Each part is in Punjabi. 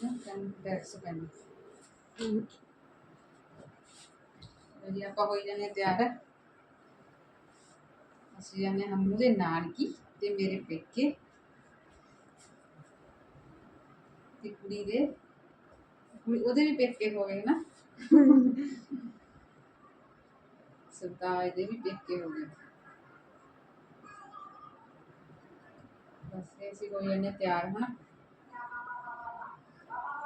ਤੈਨੂੰ ਡੈਕਸ ਪੈਨ ਜੀ ਆਪਾਂ ਹੋਈ ਜਾਂਦੇ ਹਾਂ ਤਿਆਰ ਅਸੀਂ ਜਾਂਦੇ ਹਾਂ ਹਮੂ ਦੇ ਨਾਨਕੀ ਤੇ ਮੇਰੇ ਪੇਕੇ ਤੇ ਕੁੜੀ ਦੇ ਕੁੜੀ ਉਹਦੇ ਵੀ ਪੇਕੇ ਹੋ ਗਏ ਨਾ ਸਰਦਾਰ ਦੇ ਵੀ ਪੇਕੇ ਹੋ ਗਏ ਬਸ ਇਹ ਅਸੀਂ ਹੋਈ ਜਾਂਦੇ ਹਾਂ ਤਿਆਰ ਹੁਣ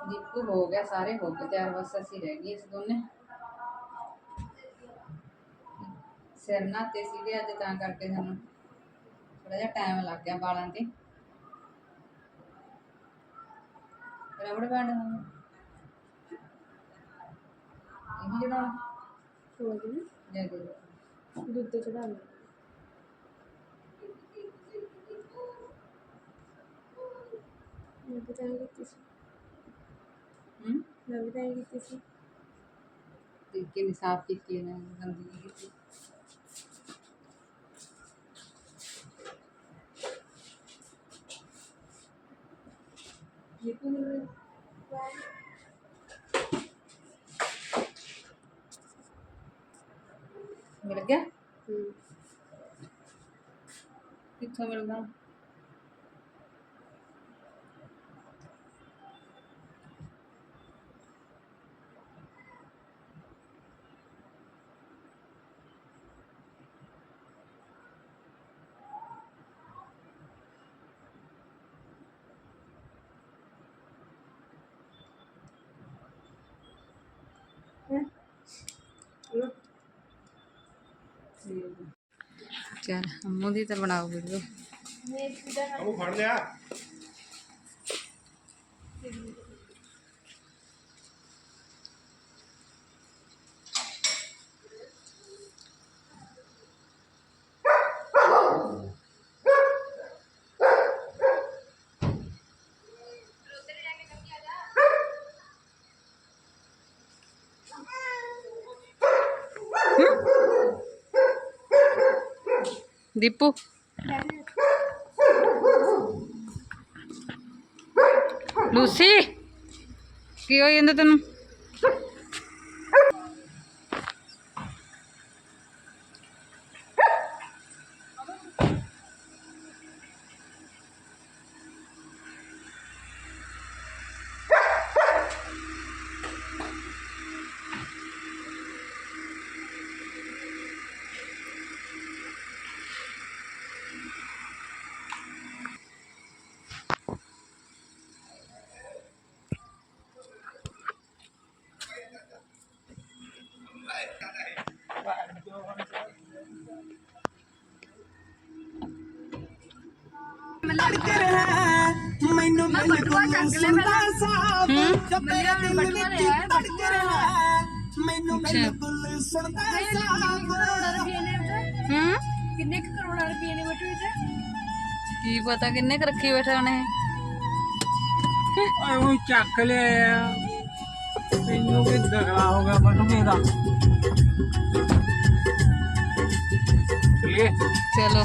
ਦੀਪੂ ਹੋ ਗਿਆ ਸਾਰੇ ਹੋ ਗਏ ਤਿਆਰ ਬਸ ਅਸੀਂ ਰਹਿ ਗਏ ਇਸ ਦੋਨੇ। ਸਿਰ ਨਹਾਤੇ ਸੀਗੇ ਅੱਜ ਤਾਂ ਕਰਕੇ ਸਾਨੂੰ ਥੋੜਾ ਜਿਹਾ ਟਾਈਮ ਲੱਗ ਗਿਆ ਵਾਲਾਂ ਤੇ। ਰਬੜ ਬੈਂਡ ਇਹ ਵੀ ਜਿਹੜਾ ਹੋ ਲੈ ਦੇ ਦੁੱਧ ਚੜਾ ਲਓ। ਮੈਂ ਬਤਾਈ ਕੀਤੀ ਸੀ। ਹੂੰ। ਬਤਾਈ ਕੀਤੀ ਸੀ ਤਰੀਕੇ ਨਾਲ ਸਾਫ਼ ਕੀਤੀ ਨੇ ਗੰਦੀ ਨਹੀਂ ਕੀਤੀ ਇਹ ਮੈਨੂੰ ਮਿਲ ਗਿਆ? ਹੂੰ। ਕਿੱਥੋਂ ਮਿਲਦਾ? ਚਲ ਅੰਮੂ ਦੀ ਤਾਂ ਬਣਾਓ ਵੀਡੀਓ ਉਹ ਫੜ ਲਿਆ। ਦੀਪੂ। ਲੂਸੀ ਕੀ ਹੋਈ ਜਾਂਦਾ ਤੈਨੂੰ? ਮੈਨੂੰ ਬਿਲਕੁਲ ਸੁਣਦਾ ਸਾਬ ਜੋ ਮੇਰੇ ਦਿਲ ਵਿੱਚ ਧੜਕ ਰਿਹਾ ਮੈਨੂੰ ਬਿਲਕੁਲ ਸੁਣਦਾ ਸਾਬ ਹੂੰ? ਕਿੰਨੇ ਕੁ ਕਰੋੜਾਂ ਰੁਪਏ ਨੇ ਬਟੂ ਵਿੱਚ? ਕੀ ਪਤਾ ਕਿੰਨੇ ਕੁ ਰੱਖੀ ਬੈਠਾ ਉਹਨੇ ਓਏ ਉਹ ਚੱਕ ਲਿਆ ਮੈਨੂੰ ਵੀ ਦਗਲਾ ਹੋ ਗਿਆ ਬਟ ਮੇਰਾ ਇਹ ਚਲੋ।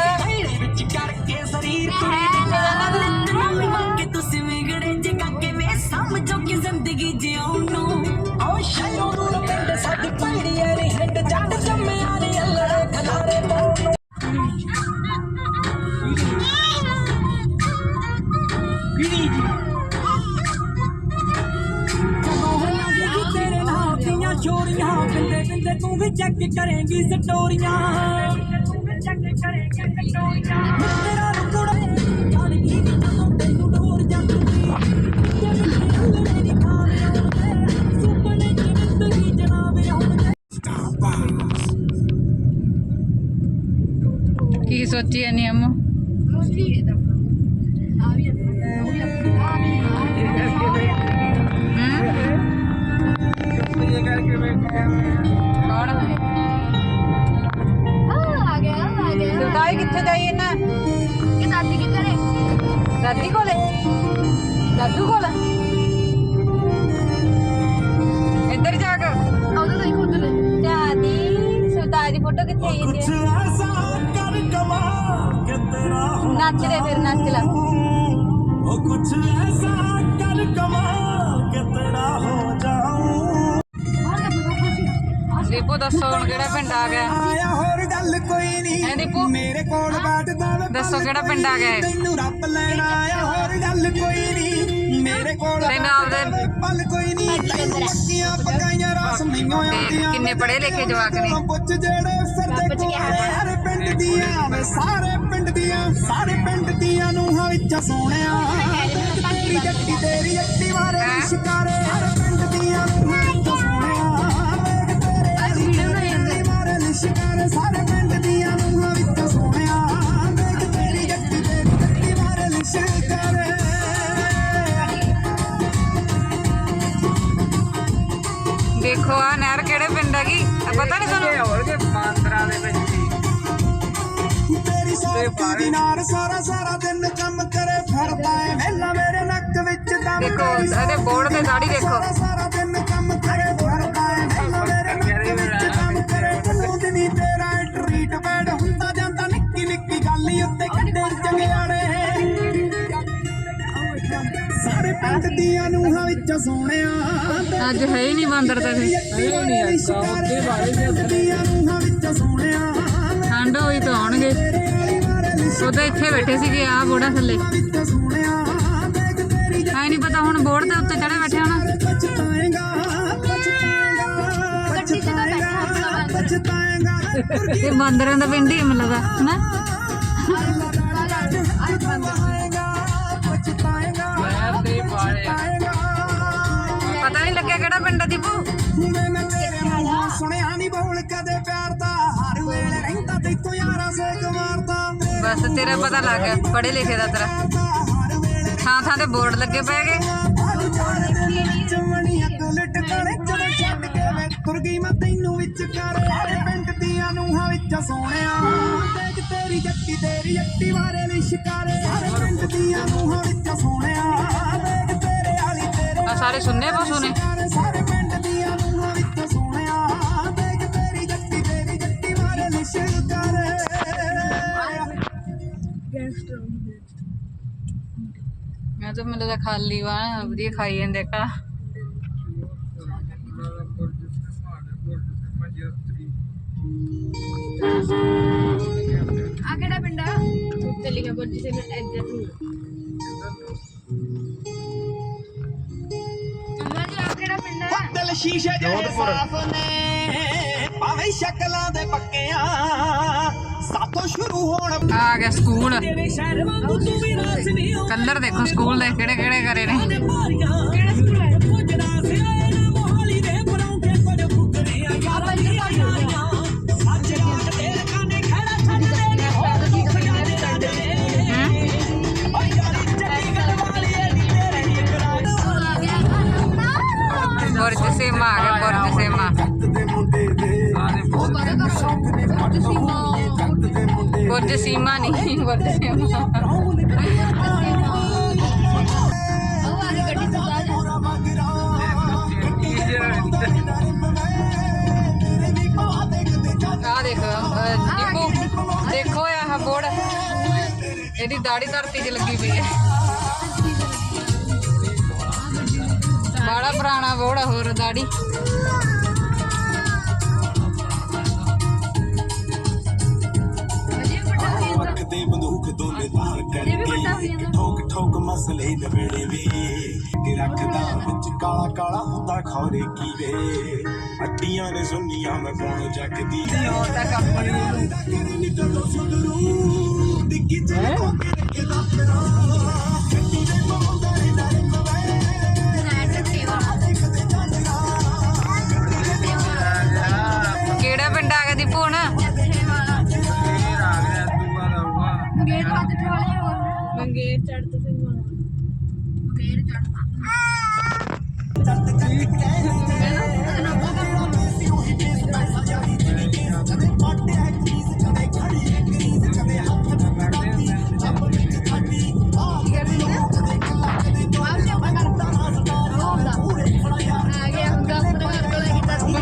ਚੋਰੀਆਂ ਬਿੰਦੇ ਬਿੰਦੇ ਤੂੰ ਵੀ ਚੈੱਕ ਕਰੇਂਗੀ ਸਟੋਰੀਆਂ। ਵੀ ਚੈੱਕ ਕਰੇਂਗੀ ਸਟੋਰੀਆਂ ਤੇਰਾ ਰੁਕੜਾ ਜਾਣ ਕੀ ਜਦੋਂ ਤੈਨੂੰ ਡੋਰ ਜਾਂਦੀ। ਜਿਹੜੇ ਦੀ ਖਾਵੇ ਆਉਂਦੇ। ਸੁਪਨੇ ਚ ਜ਼ਿੰਦਗੀ ਜਨਾਵੇ ਆਉਂਦੇ ਕੀ ਸੋਚੀ ਜਾਨੀ ਅੰਮੂ? ਹੂੰ ਕਰਕੇ ਬੈਠਾ ਕੌਣ ਆ ਗਿਆ ਆ ਗਿਆ ਸਰਤਾਜ ਭਾਈ ਕਿੱਥੇ ਜਾਈਏ ਨਾ ਕਿ ਦਾਦੀ ਕੀ ਕਰੇ ਦਾਦੀ ਕੋਲੇ ਦਾਦੂ ਕੋਲ ਇੱਧਰ ਜਾ ਕੇ ਉਹਦੇ ਤੋਂ ਹੀ ਖੁਦ ਲੈ ਦਾਦੀ ਸਰਦਾਰ ਦੀ ਫੋਟੋ ਕਿੱਥੇ ਆਈ ਕੁਛ ਹੈ ਐਸਾ ਕਰ ਕਮਾ ਕਿ ਤੇਰਾ ਹੋ ਨੱਚ ਦੇ ਫਿਰ ਨੱਚ ਲੈ ਉਹ ਕੁਛ ਦੀਪੂ ਦੱਸੋ ਹੁਣ ਕਿਹੜਾ ਪਿੰਡ ਆ ਗਿਆ ਆਇਆ ਹੋਰ ਗੱਲ ਕੋਈ ਹੈਂ ਨਹੀਂ ਦੀਪੂ? ਮੇਰੇ ਕੋਲ ਬੈਠਦਾ ਵੇ ਦੱਸੋ ਕਿਹੜਾ ਪਿੰਡ ਆ ਗਿਆ ਇਹ? ਤੈਨੂੰ ਰੱਬ ਲੈਣ ਆਇਆ ਹੋਰ ਗੱਲ ਕੋਈ ਨਹੀਂ ਮੇਰੇ ਕੋਲ ਤੈਨੂੰ ਆਪਦੇ- ਬੈਠਦਾ ਵੇ ਪਲ ਕੋਈ ਨਹੀਂ ਤੈਨੂੰ ਮੱਕੀਆਂ ਪਕਾਈਆਂ ਰਸ ਤੇ ਆਉਂਦੀਆਂ ਕਿੰਨੇ ਪੜ੍ਹੇ ਲਿਖੇ ਜਵਾਕ ਨੇ? ਪੁੱਛ ਜਿਹੜੇ ਫਿਰਦੇ ਕੋਲੇ ਹਰ ਪਿੰਡ ਦੀਆਂ ਵੇ ਸਾਰੇ ਪਿੰਡ ਦੀਆਂ ਸਾਰੇ ਪਿੰਡ ਦੀਆਂ ਨੂੰਹਾਂ ਵਿੱਚ ਸੋਹਣਿਆ ਤੇਰੀ ਜੱਟੀ ਤੇਰੀ ਮਾਰੇ ਹੈਂ? ਸ਼ਿਕਾਰੇ ਨਾਰ ਸਾਰਾ ਸਾਰਾ ਦਿਨ ਕੰਮ ਕਰੇ ਫਿਰਦਾ ਏ। ਵੇਲਾ ਮੇਰੇ ਨੱਕ ਵਿੱਚ ਦਮ ਦੇਖੋ, ਇਹਦੇ ਬੋਰਡ ਤੇ ਦਾੜੀ ਦੇਖੋ। ਸਾਰਾ ਸਾਰਾ ਦਿਨ ਕੰਮ ਕਰੇ ਫਿਰਦਾ ਏ। ਵੇਲਾ ਮੇਰੇ ਨੱਕ ਵਿੱਚ ਦਮ ਕਰੇ। ਕਲੂਦ ਨਹੀਂ ਤੇਰਾ ਟ੍ਰੀਟ ਬੈਡ ਹੁੰਦਾ ਜਾਂਦਾ। ਨਿੱਕੀ ਨਿੱਕੀ ਗੱਲ ਈ ਉੱਤੇ ਕੱਢੇ ਚੰਗਿਆੜੇ ਸਾਰੇ ਪਿੰਡ ਦੀਆਂ ਨੂੰਹਾਂ ਵਿੱਚ ਸੋਹਣਿਆ ਅੱਜ ਹੈ ਹੀ ਨਹੀਂ ਬਾਂਦਰ ਤਾਂ। ਫਿਰ ਇਹ ਨਹੀਂ ਆ ਕਾਉਂਦੇ ਵਾਲੇ ਦੀਆਂ ਨੂੰਹਾਂ ਵਿੱਚ ਸੋਹਣਿਆ ਠੰਡ ਹੋਈ ਤਾਂ ਆਉਣਗੇ। ਉਹ ਤਾਂ ਇੱਥੇ ਬੈਠੇ ਸੀਗੇ ਆ ਬੋੜਾ ਥੱਲੇ। ਐ ਨਹੀਂ ਪਤਾ ਹੁਣ ਬੋਰਡ ਦੇ ਉੱਤੇ ਚੜੇ ਬੈਠੇ ਹੋਣਾ। ਤਾਂ ਬਾਂਦਰਾਂ ਦਾ ਪਿੰਡ ਹੀ ਹੈ ਮੈਨੂੰ ਲੱਗਦਾ ਹਨਾ? ਬਸ ਤੇਰਾ ਪਤਾ ਲੱਗ ਗਿਆ, ਪੜ੍ਹੇ ਲਿਖੇ ਦਾ ਤੇਰਾ। ਥਾਂ ਥਾਂ ਤੇ ਬੋਰਡ ਲੱਗੇ ਪਏਗੇ ਹਰ ਤੁਰ ਗਈ ਮੈਂ ਤੈਨੂੰ ਵਿੱਚ ਕਰ ਹਰ ਪਿੰਡ ਦੀਆਂ ਨੂੰਹਾਂ ਵਿੱਚ ਸੋਹਣਿਆ ਦੇਖ ਤੇਰੀ ਜੱਟੀ ਤੇਰੀ ਅੱਟੀ ਮਾਰੇ ਲਈ ਸ਼ਿਕਾਰੇ ਹਰ ਪਿੰਡ ਦੀਆਂ ਨੂੰਹਾਂ ਵਿੱਚ ਸੋਹਣਿਆ ਦੇਖ ਤੇਰੇ ਵਾਲੀ ਤੇਰੇ ਆ ਸਾਰੇ ਸੁਣਨੇ ਪਸ਼ੂ ਸੁਣੇ ਗੈਂਗਸਟਰ ਮੈਂ ਤਾਂ ਮੈਨੂੰ ਲੱਗਦਾ ਖਾਲੀ ਵਾ ਵਧੀਆ ਖਾਈ ਜਾਂਦੇ ਕਾ ਆ ਕਿਹੜਾ ਪਿੰਡ ਆ? ਉੱਤੇ ਲਿਖਿਆ ਬੋਲ ਜਿਸੇ ਮੈਂ ਇੱਧਰ ਨੂੰ। ਅੰਮਾ ਜੀ ਆ ਕਿਹੜਾ ਪਿੰਡ ਆ ਦਿਲ ਸ਼ੀਸ਼ੇ ਜਿਹੇ ਸਾਫ਼ ਨੇ। ਭਾਵੇਂ ਸ਼ਕਲਾਂ ਦੇ ਪੱਕਿਆਂ ਸਾਥੋਂ ਸ਼ੁਰੂ ਹੋਣ ਆ ਗਿਆ ਸਕੂਲ। ਤੇਰੇ ਸ਼ਹਿਰ ਵਾਂਗੂ ਤੂੰ ਵੀ ਰਾਸ ਨਹੀਂ ਹੋ ਕਲਰ ਦੇਖੋ ਸਕੂਲ ਦੇ ਕਿਹੜੇ ਕਿਹੜੇ ਕਰੇ ਨੇ। ਬੁਰਜ ਸੀਮਾ ਨਹੀਂ ਬੁਰਜ ਸੇਮਾ ਉਹ ਆ ਗੱਡੀ ਤੋਂ ਜਾ ਆ ਦੇਖ ਦੀਪੂ ਦੇਖੋ ਆਹ ਬੋਰਡ। ਇਹਦੀ ਦਾੜੀ ਧਰਤੀ 'ਚ ਲੱਗੀ ਪਈ ਹੈ। ਬੜਾ ਪੁਰਾਣਾ ਬੋੜ ਆ ਹੋਰ ਦਾੜੀ ਰੱਖਦੇ ਬੰਦੂਕ ਦੋਨੇ ਧਾਰ ਕਰਕੇ ਠੋਕ ਠੋਕ ਮਸਲੇ ਨਵੇੜੇ ਵੇ। ਕਿ ਰੱਖਦਾ ਵਿੱਚ ਕਾਲਾ ਕਾਲਾ ਹੁੰਦਾ ਖੌਰੇ ਕੀ ਵੇ ਅੱਡੀਆਂ ਨੇ ਸੁੰਨੀਆਂ ਮੈਂ ਕੋਣ ਜੱਗਦੀ ਹੋਰ ਤਾਂ ਕੰਮ ਬਣੀ ਨਿਕਲੋ ਸੁਧਰੂ। ਡਿੱਗੀ ਚ ਕੋਕੇ ਰੱਖਦਾ ਫਿਰਾਂ ਗੇਰ ਚੜ ਤੇ ਫਿਰ ਹੁਣ ਗੇਰ ਚੜ ਚੜ੍ਹਦੇ ਕਰੀ ਕਹਿ ਰਹੇ ਨਾ ਬਗੜਾ ਮੇਸੀ ਉਹੀ ਪੀਸ ਪੈਸਾ ਜਾਈ ਜਿਵੇਂ ਕੇਸ ਜਦੇ ਪਾਟੇ ਹੈ ਕਰੀਸ ਜਦੇ ਖੜੀ ਹੈ ਕਰੀਸ ਜਦੇ ਹੱਥ ਪਕੜਾਤੀ ਅੱਬ ਵਿੱਚ ਖਾਟੀ ਆ ਗਏ ਲੋਕ ਜਦੇ ਕੱਲਾ ਕਦੇ ਦੋ ਮੈਂ ਕਰਦਾ ਨਾ ਸਤਾਰ ਹੁੰਦਾ ਪੂਰੇ ਖੜਾ ਯਾਰ ਆ ਗਿਆ ਹੁੰਦਾ ਪਰ ਕੋਲ ਕੀਤਾ ਸੀ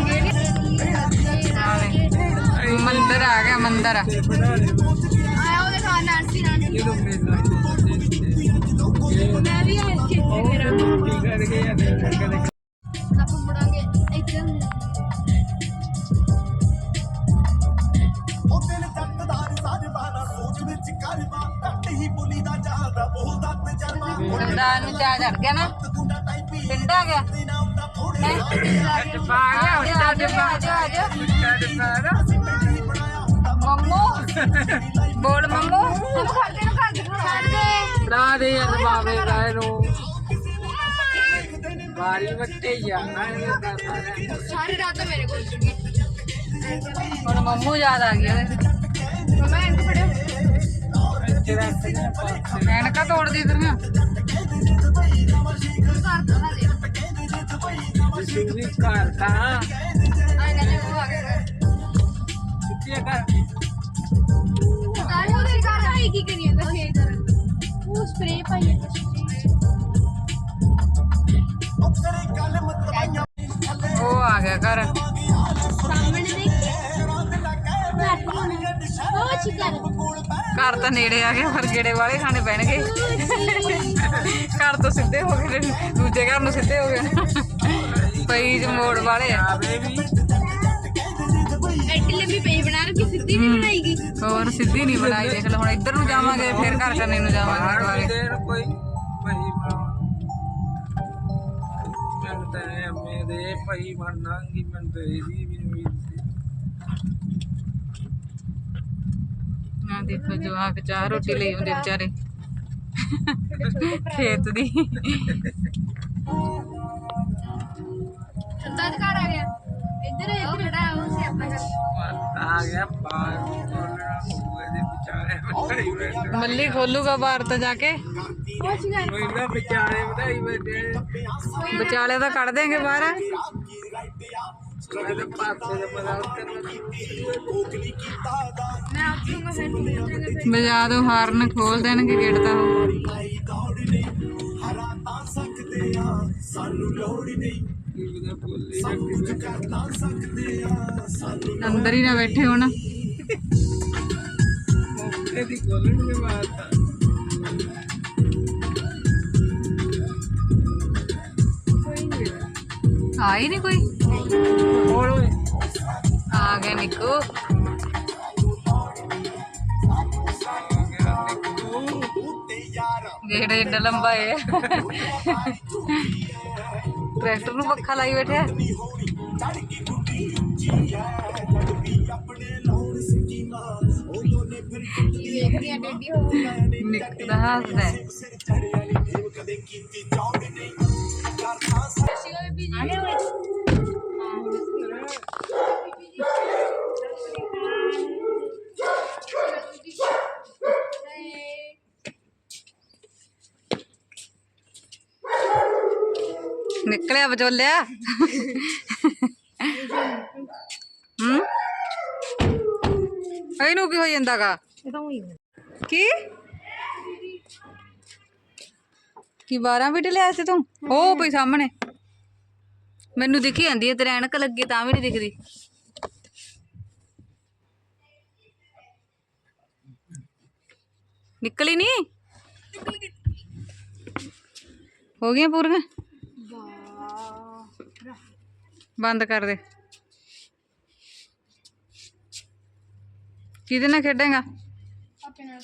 ਮੰਦਿਰ ਆ ਗਿਆ ਮੰਦਿਰ ਸਰਦਾਰ ਨੂੰ ਚਾਹ ਚੜ ਗਿਆ ਨਾ ਪਿੰਡ ਆ ਗਿਆ ਤੇ ਡੱਬਾ ਆ ਗਿਆ ਤਾਂ ਡੱਬਾ ਨਾ ਨਹੀਂ ਬਣਾਇਆ ਹੁੰਦਾ ਮੰਮੂ। ਬੋਲ ਮੰਮੂ। ਹਮ ਖਾਤੇ ਨੂੰ ਘਰ ਛੱਡ ਦੇ। ਬਣਾ ਦੇ ਯਾਰ ਬਾਵੇ ਗਾਇ ਨੂੰ। ਬਾਰੀ ਵੱਟੇ ਜਾਣਾ ਇਹ ਕਰਦਾ ਰਹਿੰਦਾ ਸਾਰੀ ਰਾਤ ਮੇਰੇ ਕੋਲ ਸੀਗੀ। ਹੁਣ ਮੰਮੂ ਯਾਦ ਆ ਉਹਦੇ ਮਮਾ ਇਹਨੂੰ ਫੜਿਓ। ਦੇ ਪਾਸੇ ਐਨਕਾਂ ਤੋੜਦੀ ਤੇਰੀਆਂ ਘਰ ਤੋਂ ਨਾ ਦੇ। ਜਿਸ ਵੀ ਘਰ ਤਾਂ ਆਏ ਨਾ ਉਹ ਆ ਗਿਆ ਕਿੱਥੇ ਘਰ? ਸਰਦਾਰ ਉਹਦੇ ਘਰ ਆਈ ਕੀ ਕਰੀ ਜਾਂਦਾ ਖੇਤ ਉਹ ਸਪਰੇ ਪਾਈ ਜਾਂਦਾ ਉਹ ਤੇਰੇ ਗੱਲ ਮਤਵਾਈਆਂ ਉਹ ਆ ਗਿਆ ਘਰ। ਘਰ ਤਾਂ ਨੇੜੇ ਆ ਗਿਆ ਪਰ ਗੇੜੇ ਵਾਲੇ ਖਾਣੇ ਪੈਣਗੇ। ਘਰ ਤੋਂ ਸਿੱਧੇ ਹੋ ਗਏ ਦੂਜੇ ਘਰ ਨੂੰ ਸਿੱਧੇ ਹੋ ਗਏ। ਪਈ ਚ ਮੋੜ ਵਾਲੇ ਆ। ਆਵੇ ਵੀ ਪਈ ਬਣਾ ਕੇ ਸਿੱਧੀ ਨਹੀਂ ਬਣਾਈਗੀ ਹੋਰ ਸਿੱਧੀ ਨਹੀਂ ਬਣਾਈ ਦੇਖ ਲਓ ਹੁਣ ਇੱਧਰ ਨੂੰ ਜਾਵਾਂਗੇ ਫਿਰ ਘਰ ਕਰਨੇ ਨੂੰ ਜਾਵਾਂਗੇ। ਦੁਬਾਰੇ ਕੋਈ ਮੈਂ ਤਾਂ ਦੇ ਭਾਈ ਬਣਾਂਗੀ ਮੈਂ ਤਾਂ ਇਹਦੀ ਵੀ ਉਮੀਦ ਸੀ। ਆ ਦੇਖੋ ਜਵਾਕ ਚਾਹ ਰੋਟੀ ਲਈ ਹੁੰਦੇ ਵਿਚਾਰੇ। ਖੇਤ ਦੀ। ਸਰਦਾਰ ਘਰ ਆ ਗਿਆ। ਇੱਧਰ ਇੱਧਰ ਖੜਾ ਉਹ ਸੀ ਆਪਣਾ ਘਰ। ਆ ਗਿਆ ਬਾਹਰ ਉਹਦੇ ਵਿਚਾਰੇ ਵਧਾਈ ਬੈਠੇ। ਮੱਲੀ ਖੋਲੂਗਾ ਬਾਹਰ ਤਾਂ ਜਾ ਕੇ। ਵਿਚਾਰੇ ਵਧਾਈ ਬੈਠੇ। ਵਿਚਾਲੇ ਤਾਂ ਕੱਢ ਦੇਂਗੇ ਬਾਹਰ। ਉਹਦੇ ਪਾਸੇ ਦੇ ਪਤਾ ਕਰਨਾ ਮੈਂ ਆਪ ਨੂੰ ਮੈਂ ਫਿਰ ਵਜਾ ਦੋ ਹਾਰਨ ਖੋਲ ਦੇਣਗੇ ਗੇਟ ਤਾਂ ਉਹ। ਹਰਾ ਤਾਂ ਸਕਦੇ ਆ ਸਾਨੂੰ ਲੋੜ ਨਹੀਂ। ਅੰਦਰ ਹੀ ਨਾ ਬੈਠੇ ਹੋਣ। ਇਹਦੀ ਗੋਲਣ ਦੇ ਮਾਰਤਾ ਆ। ਹੀ ਨਹੀਂ ਕੋਈ? ਹੋਰ ਓਏ। ਆ ਗਿਆ ਨਿੱਕੂ। ਗੇਟ ਏਡਾ ਲੰਬਾ ਏ। ਟਰੈਕਟਰ ਨੂੰ ਪੱਖਾ ਲਾਈ ਬੈਠਿਆ। ਵੇਖਦੀ ਆ ਡੱਡੀ ਹੋ। ਗਈ ਨਿਕਲਿਆ ਬਚੋਲਿਆ ਹੂੰ? ਇਹਨੂੰ ਕੀ ਹੋ ਜਾਂਦਾਗਾ? ਕੀ? ਕੀ 12 ਬਿਟ ਲਿਆ ਸੀ ਤੂੰ? ਉਹ ਕੋਈ ਸਾਹਮਣੇ। ਮੈਨੂੰ ਦਿਖੀ ਜਾਂਦੀ ਹੈ ਤੇਰੇ ਐਨਕ ਲੱਗੀ ਤਾਂ ਵੀ ਨਹੀਂ ਦਿਖਦੀ। ਨਿਕਲੀ ਨਹੀਂ ਹੋ ਗਈਆਂ ਪੂਰੀਆਂ? ਬੰਦ ਕਰ ਦੇ। ਕਿਹਦੇ ਨਾਲ ਖੇਡੇਗਾ? ਆਪੇ ਨਾਲ।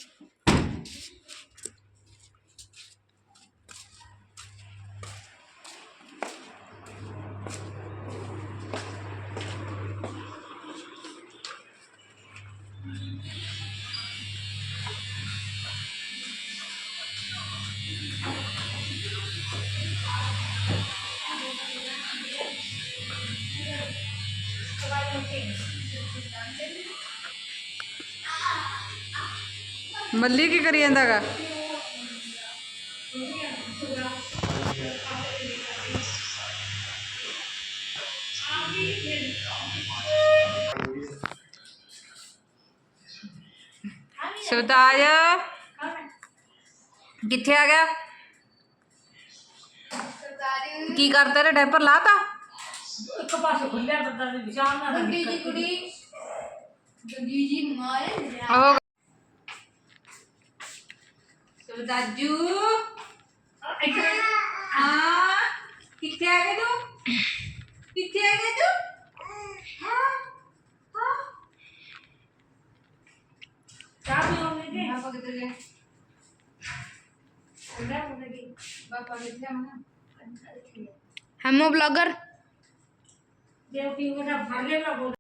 ਮੱਲੀ ਕੀ ਕਰੀ ਜਾਂਦਾਗਾ ਸ਼ਿਵਦਾਜ ਕਿੱਥੇ ਆ ਗਿਆ ਕੀ ਕਰਦਾ ਰੇ ਡਾਈਪਰ ਲਾਤਾ ਗੱਡੀ ਦੀ ਕੁੜੀ ਗੱਡੀ ਜੀ ਮਾਰੇ ਉਹ ਦਾਜੂ ਹਾਂ ਕਿੱਥੇ ਆ ਗਿਆ ਤੂੰ ਕਿੱਥੇ ਆ ਗਿਆ ਤੂੰ ਹਾਂ ਹਾਂ ਚਾਹ ਵੀ ਹੋਣੇ ਦੇ ਪਾਪਾ ਕਿੱਧਰ ਗਏ ਅੰਦਰ ਹੋਣੇ ਦੇ ਪਾਪਾ ਕਿੱਥੇ ਆ ਹਮੋ ਬਲੌਗਰ ਜੇ ਉਹ ਕੀ ਉਹਦਾ ਫੜ ਲੈ